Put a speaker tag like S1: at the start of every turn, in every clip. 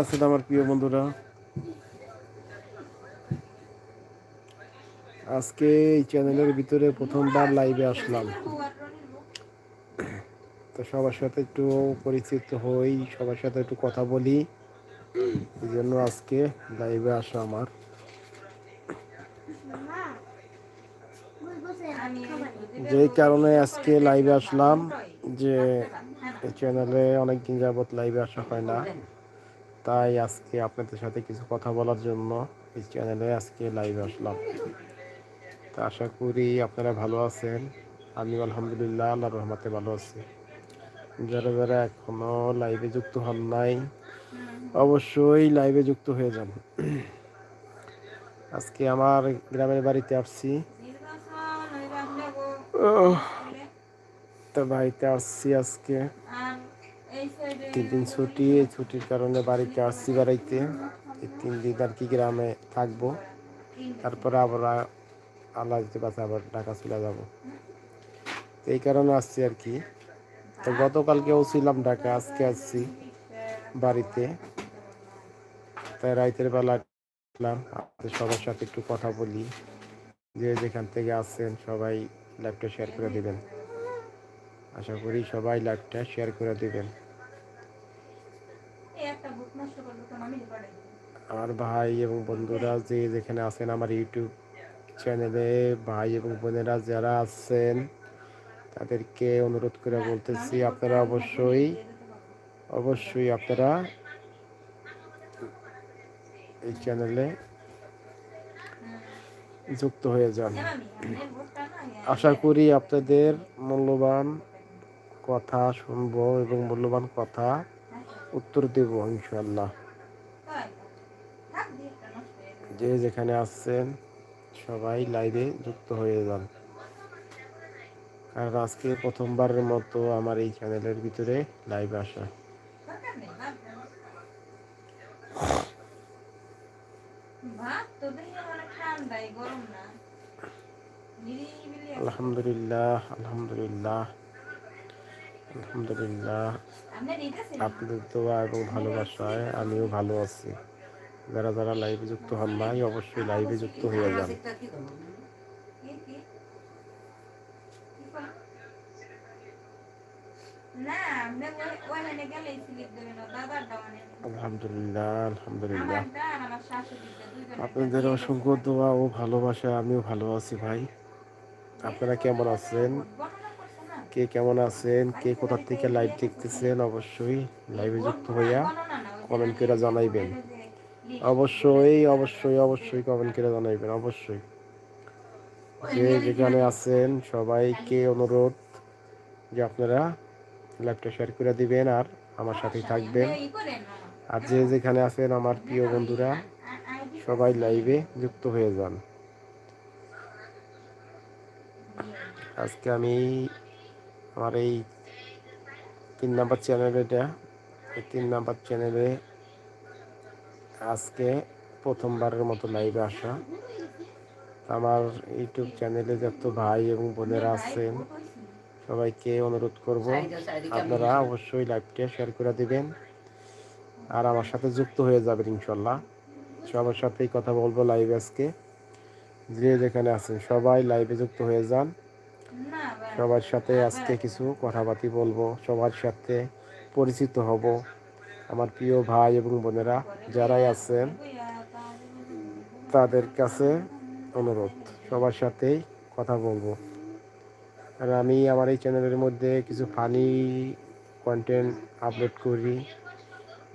S1: আছেন আমার প্রিয় বন্ধুরা। আজকে এই চ্যানেলের ভিতরে প্রথমবার লাইভে আসলাম। তো সবার সাথে একটু পরিচিত হই, সবার সাথে একটু কথা বলি। এই জন্য আজকে লাইভে আসা আমার। যেই কারণে আজকে লাইভে আসলাম যে চ্যানেলে অনেকদিন যাবত লাইভে আসা হয় না। তাই আজকে আপনাদের সাথে কিছু কথা বলার জন্য এই চ্যানেলে আজকে লাইভে আসলাম। তা আশা করি আপনারা ভালো আছেন। আমি আলহামদুলিল্লাহ আল্লাহ রহমাতে ভালো আছি। যারা যারা এখনও লাইভে যুক্ত হন নাই অবশ্যই লাইভে যুক্ত হয়ে যান। আজকে আমার গ্রামের বাড়িতে আসছি। তো বাড়িতে আসছি আজকে। তিন দিন ছুটি ছুটির কারণে বাড়িতে আসছি বেড়াইতে এই তিন দিন আর কি গ্রামে থাকব। তারপরে আবার আল্লাহ দিতে পারছে আবার ঢাকা চলে যাব। এই কারণে আসছি আর কি। তো গতকালকেও ছিলাম ঢাকা আজকে আসছি বাড়িতে। তাই রাইতের বেলা আসলাম সবার সাথে একটু কথা বলি। যে যেখান থেকে আসছেন সবাই লাইভটা শেয়ার করে দিবেন। আশা করি সবাই লাইভটা শেয়ার করে দিবেন। আমার ভাই এবং বন্ধুরা যে যেখানে আছেন আমার ইউটিউব চ্যানেলে, ভাই এবং বোনেরা যারা আছেন, তাদেরকে অনুরোধ করে বলতেছি, আপনারা অবশ্যই অবশ্যই আপনারা এই চ্যানেলে যুক্ত হয়ে যান। আশা করি আপনাদের মূল্যবান কথা শুনব এবং মূল্যবান কথা উত্তর দেব ইনশাল্লাহ যে যেখানে আসছেন, সবাই লাইভে যুক্ত হয়ে যান। কারণ আজকে প্রথমবারের মতো আমার এই চ্যানেলের ভিতরে লাইভ আসা। আলহামদুলিল্লাহ আলহামদুলিল্লাহ। আলহামদুলিল্লাহ। আপনাদের দোয়া এবং ভালোবাসায় আমিও ভালো আছি। যারা যারা লাইভে যুক্ত হন নাই, অবশ্যই লাইভে যুক্ত হয়ে যান। আপনাদের অসংখ্য দোয়া ও ভালোবাসা, আমিও ভালো আছি ভাই। আপনারা কেমন আছেন? কে কেমন আছেন, কে কোথা থেকে লাইভ দেখতেছেন, অবশ্যই লাইভে যুক্ত হইয়া কমেন্ট করে জানাইবেন। অবশ্যই অবশ্যই অবশ্যই কমেন্ট করে জানাইবেন, অবশ্যই। যে যেখানে আছেন, সবাইকে অনুরোধ যে আপনারা লাইভটা শেয়ার করে দিবেন আর আমার সাথেই থাকবেন। আর যে যেখানে আছেন, আমার প্রিয় বন্ধুরা, সবাই লাইভে যুক্ত হয়ে যান। আজকে আমি আমার এই তিন নাম্বার চ্যানেল এটা, এই তিন নাম্বার চ্যানেলে আজকে প্রথমবারের মতো লাইভে আসা। আমার ইউটিউব চ্যানেলে যত ভাই এবং বোনেরা আছেন, সবাইকে অনুরোধ করব, আপনারা অবশ্যই লাইভটা শেয়ার করে দেবেন। আর আমার সাথে যুক্ত হয়ে যাবেন ইনশাল্লাহ সবার সাথেই কথা বলব লাইভে আজকে। যে যেখানে আছেন সবাই লাইভে যুক্ত হয়ে যান। সবার সাথে আজকে কিছু কথাবার্তি বলব, সবার সাথে পরিচিত হব। আমার প্রিয় ভাই এবং বোনেরা, যারাই আছেন, তাদের কাছে অনুরোধ, সবার সাথেই কথা বলব। আর আমি আমার এই চ্যানেলের মধ্যে কিছু ফানি কন্টেন্ট আপলোড করি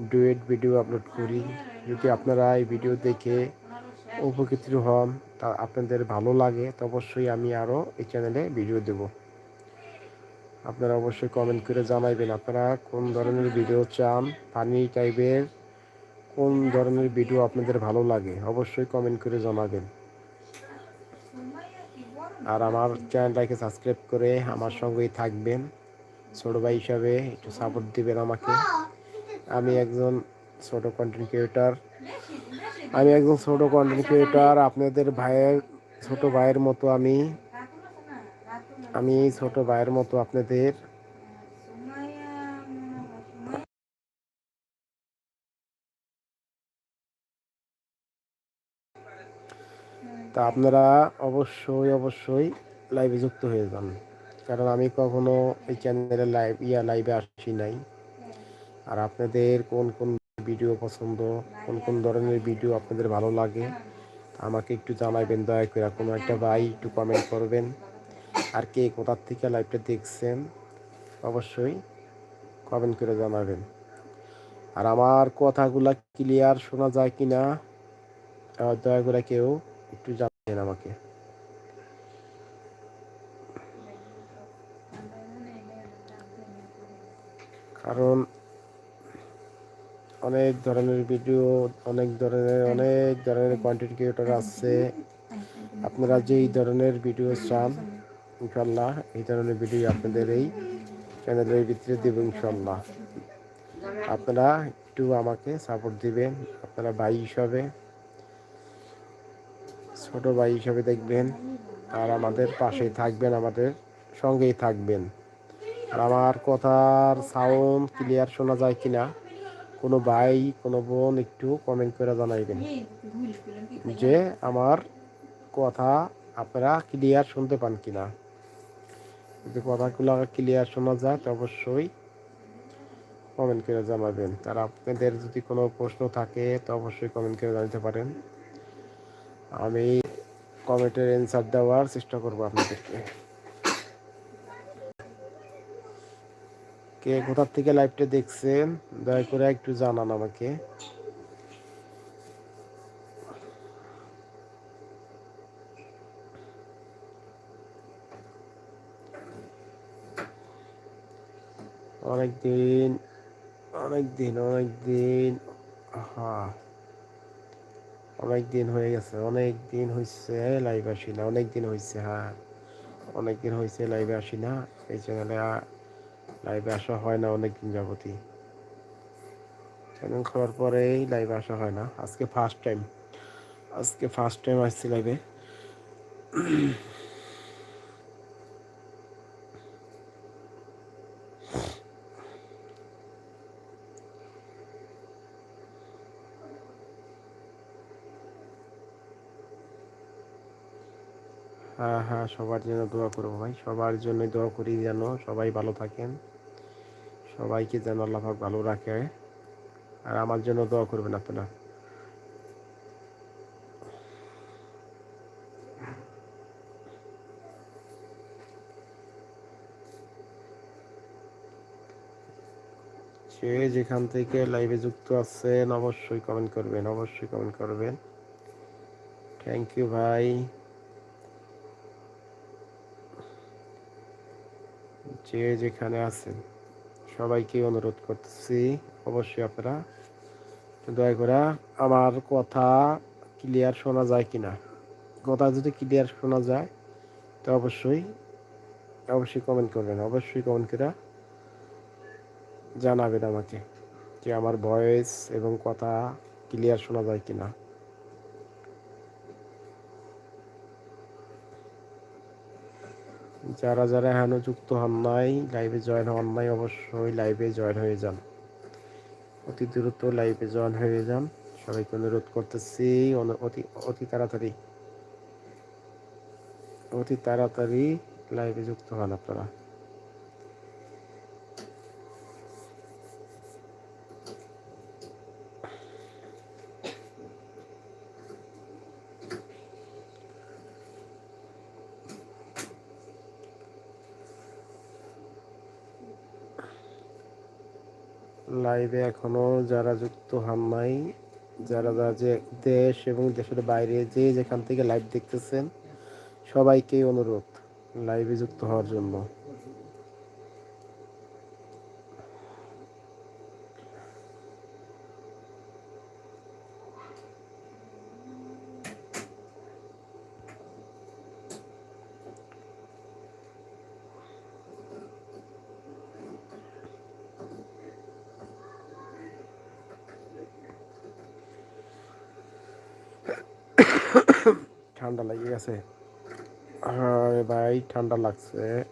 S1: ডুয়েট ভিডিও আপলোড করি, যদি আপনারা এই ভিডিও দেখে উপকৃত হন তা আপনাদের ভালো লাগে, তো অবশ্যই আমি আরও এই চ্যানেলে ভিডিও দেব। আপনারা অবশ্যই কমেন্ট করে জানাইবেন, আপনারা কোন ধরনের ভিডিও চান, পানি টাইপের কোন ধরনের ভিডিও আপনাদের ভালো লাগে, অবশ্যই কমেন্ট করে জানাবেন। আর আমার চ্যানেলটাকে সাবস্ক্রাইব করে আমার সঙ্গেই থাকবেন, ছোটো ভাই হিসাবে একটু সাপোর্ট দিবেন আমাকে। আমি একজন ছোট কন্টেন্ট ক্রিয়েটার আমি একজন ছোট কন্টেন্ট ক্রিয়েটার আপনাদের ভাইয়ের ছোট ভাইয়ের মতো আমি। আমি ছোট ভাইয়ের মতো আপনাদের। তা আপনারা অবশ্যই অবশ্যই লাইভে যুক্ত হয়ে যান। কারণ আমি কখনো এই চ্যানেলে লাইভ ইয়া লাইভে আসি নাই। আর আপনাদের কোন কোন ভিডিও পছন্দ, কোন কোন ধরনের ভিডিও আপনাদের ভালো লাগে, আমাকে একটু জানাবেন দয়া করে কোনো একটা ভাই একটু কমেন্ট করবেন। আর কে কোথার থেকে লাইভটা দেখছেন, অবশ্যই কমেন্ট করে জানাবেন। আর আমার কথাগুলা ক্লিয়ার শোনা যায় কি না দয়া করে কেউ একটু জানাবেন আমাকে। কারণ অনেক ধরনের ভিডিও অনেক ধরনের অনেক ধরনের কন্টেন্ট ক্রিয়েটর আছে। আপনারা যেই ধরনের ভিডিও চান, ইনশাল্লাহ এই ধরনের ভিডিও আপনাদের এই চ্যানেলের ভিতরে দেব ইনশাল্লাহ। আপনারা একটু আমাকে সাপোর্ট দিবেন, আপনারা ভাই হিসাবে, ছোট ভাই হিসাবে দেখবেন, আর আমাদের পাশেই থাকবেন, আমাদের সঙ্গেই থাকবেন। আর আমার কথার সাউন্ড ক্লিয়ার শোনা যায় কিনা? কোনো ভাই, কোনো বোন একটু কমেন্ট করে জানাইবেন। যে আমার কথা আপনারা ক্লিয়ার শুনতে পান কিনা। যদি কথাগুলো ক্লিয়ার শোনা যায়, তো অবশ্যই কমেন্ট করে জানাবেন। আর আপনাদের যদি কোনো প্রশ্ন থাকে, তো অবশ্যই কমেন্ট করে জানাতে পারেন। আমি কমেন্টের অ্যান্সার দেওয়ার চেষ্টা করব আপনাদেরকে। কে কোথার থেকে লাইভটা দেখছেন, দয়া করে একটু জানান আমাকে। অনেক দিন অনেক দিন অনেক দিন হ্যাঁ অনেক দিন হয়ে গেছে অনেক দিন হয়েছে লাইভ আসি না অনেক দিন হয়েছে হ্যাঁ অনেক দিন হয়েছে লাইভে আসি না, এই চ্যানেলে লাইভে আসা হয় না অনেক দিন যাবতই। চ্যানেল খোলার পরেই লাইভে আসা হয় না। আজকে ফার্স্ট টাইম আজকে ফার্স্ট টাইম আসছি লাইভে হ্যাঁ হ্যাঁ সবার জন্য দোয়া করব ভাই। সবার জন্য দোয়া করি যেন সবাই ভালো থাকেন। সবাইকে যেন আল্লাহ ভালো রাখে। আর আমার জন্য দোয়া করবেন আপনারা। যেখান থেকে লাইভে যুক্ত আছেন, অবশ্যই কমেন্ট করবেন, অবশ্যই কমেন্ট করবেন। থ্যাংক ইউ ভাই। যে যেখানে আছেন। সবাইকে অনুরোধ করতেছি, অবশ্যই আপনারা দয়া করে আমার কথা ক্লিয়ার শোনা যায় কি না কথা যদি ক্লিয়ার শোনা যায়, তো অবশ্যই অবশ্যই কমেন্ট করবেন। অবশ্যই কমেন্ট করে জানাবেন আমাকে যে আমার ভয়েস এবং কথা ক্লিয়ার শোনা যায় কিনা। যারা যারা এখনও যুক্ত হন নাই লাইভে জয়েন হন নাই, অবশ্যই লাইভে জয়েন হয়ে যান। অতি দ্রুত লাইভে জয়েন হয়ে যান। সবাইকে অনুরোধ করতেছি অতি অতি তাড়াতাড়ি। অতি তাড়াতাড়ি লাইভে যুক্ত হন আপনারা। লাইভে এখনও যারা যুক্ত হন নাই, যারা যারা যে দেশ এবং দেশের বাইরে যে যেখান থেকে লাইভ দেখতেছেন, সবাইকেই অনুরোধ লাইভে যুক্ত হওয়ার জন্য। হ্যাঁ ভাই, ঠান্ডা লাগছে।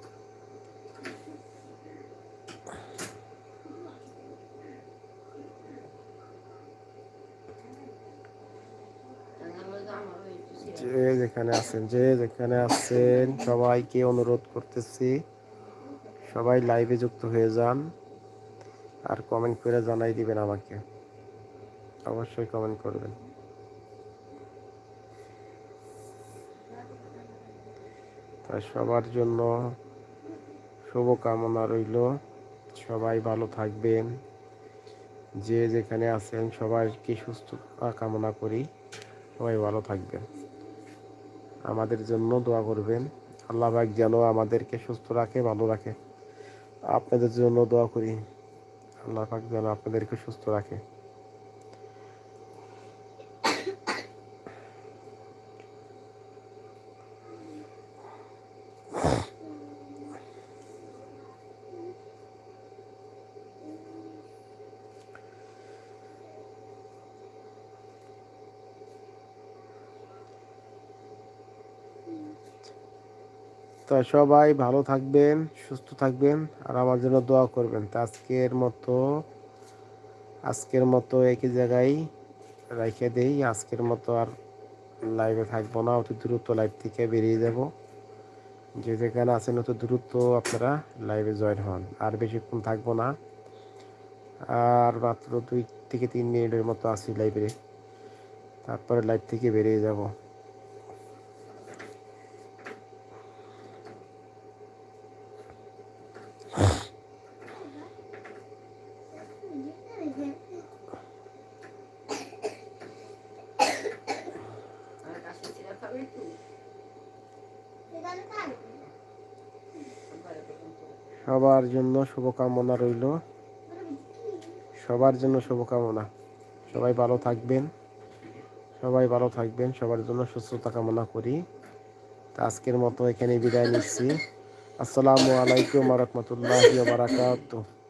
S1: যে যেখানে আছেন, যে যেখানে আছেন, সবাইকে অনুরোধ করতেছি, সবাই লাইভে যুক্ত হয়ে যান, আর কমেন্ট করে জানাই দিবেন আমাকে। অবশ্যই কমেন্ট করবেন। তাই সবার জন্য শুভকামনা রইল। সবাই ভালো থাকবেন। যে যেখানে আছেন, সবাইকে সুস্থ কামনা করি। সবাই ভালো থাকবেন। আমাদের জন্য দোয়া করবেন। আল্লাহ পাক যেন আমাদেরকে সুস্থ রাখে, ভালো রাখে। আপনাদের জন্য দোয়া করি। আল্লাহ যেন আপনাদেরকে সুস্থ রাখে। তো সবাই ভালো থাকবেন, সুস্থ থাকবেন, আর আমার জন্য দোয়া করবেন। তো আজকের মতো আজকের মতো একই জায়গায় রেখে দেই। আজকের মতো আর লাইভে থাকব না, অতি দ্রুত লাইভ থেকে বেরিয়ে যাব। যে যেখানে আছেন অত দ্রুত আপনারা লাইভে জয়েন হন। আর বেশিক্ষণ থাকব না। আর মাত্র দুই থেকে তিন মিনিটের মতো আছি লাইভে তারপরে লাইভ থেকে বেরিয়ে যাব। সবার জন্য শুভকামনা রইল। সবার জন্য শুভকামনা। সবাই ভালো থাকবেন। সবাই ভালো থাকবেন। সবার জন্য সুস্থতা কামনা করি। তা আজকের মতো এখানে বিদায় নিচ্ছি। আসসালামু আলাইকুম রহমতুল্লাহ বারাকাতুহ।